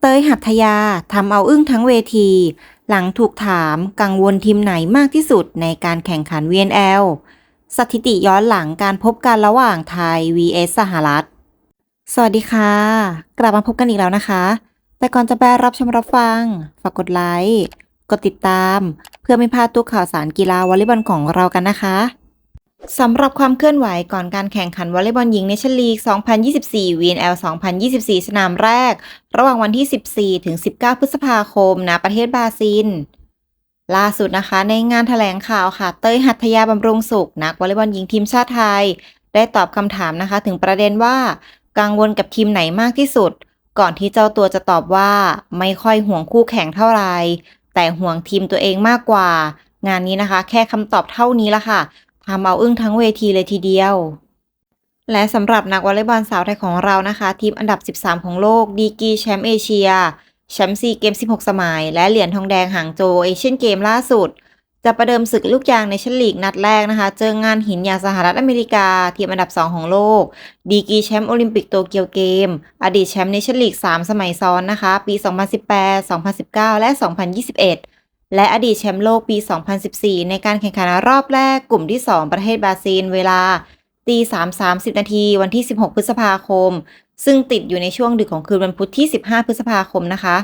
เตยหัทยาทำเอาอึ้งทั้งเวที หลังถูกถามกังวลทีมไหนมากที่สุดในการแข่งขัน VNL สถิติย้อนหลังการพบกันระหว่างไทย vs สหรัฐ สวัสดีค่ะ กลับมาพบกันอีกแล้วนะคะ แต่ก่อนจะไปรับชมรับฟัง ฝากกดไลค์ กดติดตาม เพื่อไม่พลาดทุกข่าวสารกีฬาวอลเลย์บอลของเรากันนะคะ สำหรับความเคลื่อนไหวก่อนการแข่งขันวอลเลย์บอลหญิงเนชั่นลีก 2024 VNL 2024 สนามแรก ระหว่างวันที่ 14 ถึง 19 พฤษภาคม ณ ประเทศบราซิล ล่าสุดนะคะ ในงานแถลงข่าวค่ะ เต้ยหัตถยาบำรุงสุข นักวอลเลย์บอลหญิงทีมชาติไทย ได้ตอบคำถามนะคะ ถึงประเด็นว่า กังวลกับทีมไหนมากที่สุด ก่อนที่เจ้าตัวจะตอบว่า ไม่ค่อยห่วงคู่แข่งเท่าไหร่แต่ห่วงทีมตัวเองมากกว่า งานนี้นะคะ แค่คำตอบเท่านี้ละค่ะ ทำเอาอึ้งทั้งเวทีเลยทีเดียว และสำหรับนักวอลเลย์บอลสาวไทยของเรานะคะ ทีมอันดับ 13 ของโลก ดีกีแชมป์เอเชีย แชมป์ซีเกม 16 สมัย และเหรียญทองแดงหางโจวเอเชียนเกมล่าสุด จะประเดิมศึกลูกยางในชั้นลีกนัดแรกนะคะ เจองานหินอย่างสหรัฐอเมริกา ทีมอันดับ 2 ของโลก ดีกีแชมป์โอลิมปิกโตเกียวเกม อดีตแชมป์ในชั้นลีก 3 สมัยซ้อนนะคะ ปี 2018 2019 และ 2021 และอดีตแชมป์โลกปี 2014 ในการแข่งขันรอบแรกกลุ่มที่ 2 ประเทศบราซิล เวลาตี3 30 นาทีวันที่ 16 พฤษภาคม ซึ่งติดอยู่ในช่วงดึกของคืนวันพุธที่ 15 พฤษภาคมนะคะ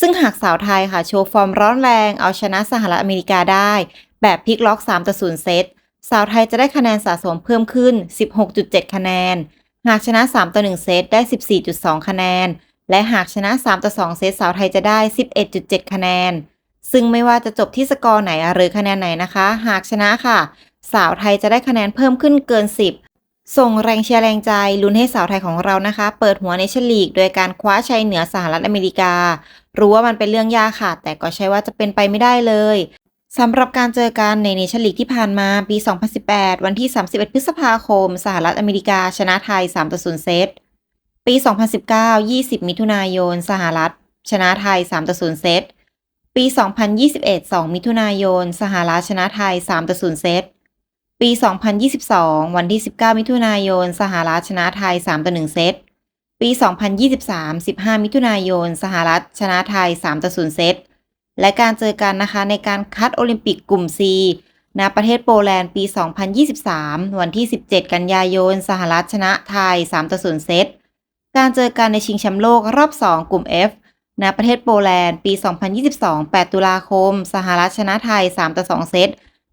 ซึ่งหากสาวไทยค่ะ โชว์ฟอร์มร้อนแรง เอาชนะสหรัฐอเมริกาได้ แบบพลิกล็อก 3 ต่อ 0 เซต สาวไทยจะได้คะแนนสะสมเพิ่มขึ้น 16.7 คะแนน หากชนะ 3 ต่อ 1 เซตได้ 14.2 คะแนน และหากชนะ 3 ต่อ 2 เซตสาวไทยจะได้ 11.7 คะแนน ซึ่งไม่ว่าจะจบที่สกอร์ไหนหรือคะแนนไหนนะคะ หากชนะค่ะ สาวไทยจะได้คะแนนเพิ่มขึ้นเกิน 10 ส่งแรงเชียร์แรงใจลุ้นให้สาวไทยของเรานะคะ เปิดหัวในเชลีก โดยการคว้าชัยเหนือสหรัฐอเมริกา รู้ว่ามันเป็นเรื่องยากค่ะ แต่ก็ใช่ว่าจะเป็นไปไม่ได้เลยสำหรับการเจอกันในเนชั่นลีกที่ผ่านมาปี 2018 วันที่ 31 พฤษภาคม สหรัฐอเมริกา ชนะไทย3ต่อ0เซต ปี 2019 20 มิถุนายน สหรัฐ ชนะไทย3ต่อ0เซต ปี 2021 2 มิถุนายน สหรัฐชนะไทย 3 ต่อ 0 เซต ปี 2022 วันที่ 19 มิถุนายน สหรัฐชนะไทย 3 ต่อ 1 เซต ปี 2023 15 มิถุนายน สหรัฐชนะไทย 3 ต่อ 0 เซต และการเจอกันนะคะในการคัดโอลิมปิกกลุ่ม C ณ ประเทศโปแลนด์ ปี 2023 วันที่ 17 กันยายน สหรัฐชนะไทย 3 ต่อ 0 เซต การเจอกันในชิงแชมป์โลกรอบ 2 กลุ่ม F ณประเทศโปแลนด์ ปี 2022 8 ตุลาคม สหรัฐชนะไทย 3 ต่อ 2 เซต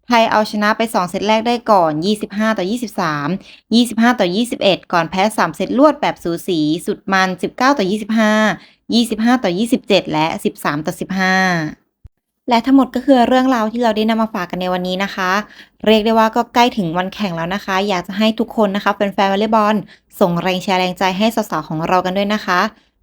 ไทยเอาชนะไป 2 เซตแรกได้ก่อน 25 ต่อ 23 25 ต่อ 21 ก่อนแพ้ 3 เซตรวดแบบสูสี สุดมัน 19 ต่อ 25 25 ต่อ 27 และ 13 ต่อ 15และทั้งหมดก็คือเรื่องราวที่เราได้นำมาฝากกันในวันนี้นะคะ เรียกได้ว่าก็ใกล้ถึงวันแข่งแล้วนะคะ อยากจะให้ทุกคนนะคะแฟนๆวอลเลย์บอลส่งแรงเชียร์แรงใจให้สาวๆของเรากันด้วยนะคะ